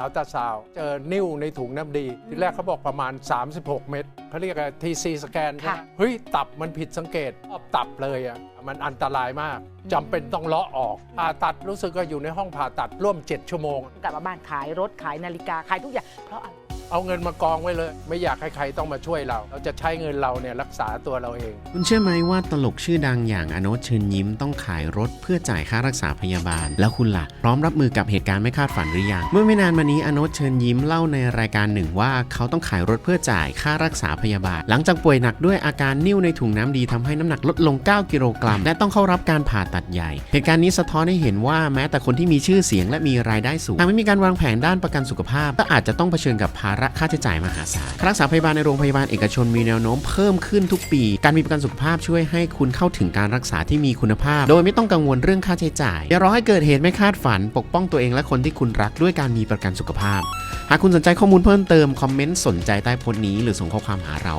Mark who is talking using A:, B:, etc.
A: อัลตราซาวด์เจอนิ่วในถุงน้ำดี ทีแรกเขาบอกประมาณ 36 เม็ดเขาเรียกทีซีสแกน
B: ค่ะ
A: เฮ้ย ตับมันผิดสังเกตรอบตับเลยอะมันอันตรายมากจำเป็นต้องเลาะออกผ่าตัดรู้สึกก็อยู่ในห้องผ่าตัดร่วม 7 ชั่วโมง
B: กลับมาบ้านขายรถขายนาฬิกาขายทุกอย่างเพราะอะไร
A: เอาเงินมากองไว้เลย ไม่อยากให้ใครต้องมาช่วยเรา เราจะใช้เงินเราเนี่ยรักษาตัวเราเอง
C: คุณเชื่อไหมว่าตลกชื่อดังอย่างอโนตเชิญยิ้มต้องขายรถเพื่อจ่ายค่ารักษาพยาบาล แล้วคุณล่ะ พร้อมรับมือกับเหตุการณ์ไม่คาดฝันหรือยัง เมื่อไม่นานมานี้อโนตเชิญยิ้มเล่าในรายการหนึ่งว่าเขาต้องขายรถเพื่อจ่ายค่ารักษาพยาบาล หลังจากป่วยหนักด้วยอาการนิ่วในถุงน้ำดีทำให้น้ำหนักลดลง 9 กิโลกรัม และต้องเข้ารับการผ่าตัดใหญ่ เหตุการณ์นี้สะท้อนให้เห็นว่าแม้แต่คนที่มีชื่อเสียงและมีรายได้สูงหากไม่มีการวางแผนด้านประกันสุขภาพ ก็อาจจะต้องเผชิญกับภาระค่าใช้จ่ายมหาศาลค่ารักษาพยาบาลในโรงพยาบาลเอกชนมีแนวโน้มเพิ่มขึ้นทุกปี การมีประกันสุขภาพช่วยให้คุณเข้าถึงการรักษาที่มีคุณภาพ โดยไม่ต้องกังวลเรื่องค่าใช้จ่าย อย่ารอให้เกิดเหตุไม่คาดฝัน ปกป้องตัวเองและคนที่คุณรักด้วยการมีประกันสุขภาพ หากคุณสนใจข้อมูลเพิ่มเติมคอมเมนต์สนใจใต้โพสต์นี้ หรือส่งข้อความหาเรา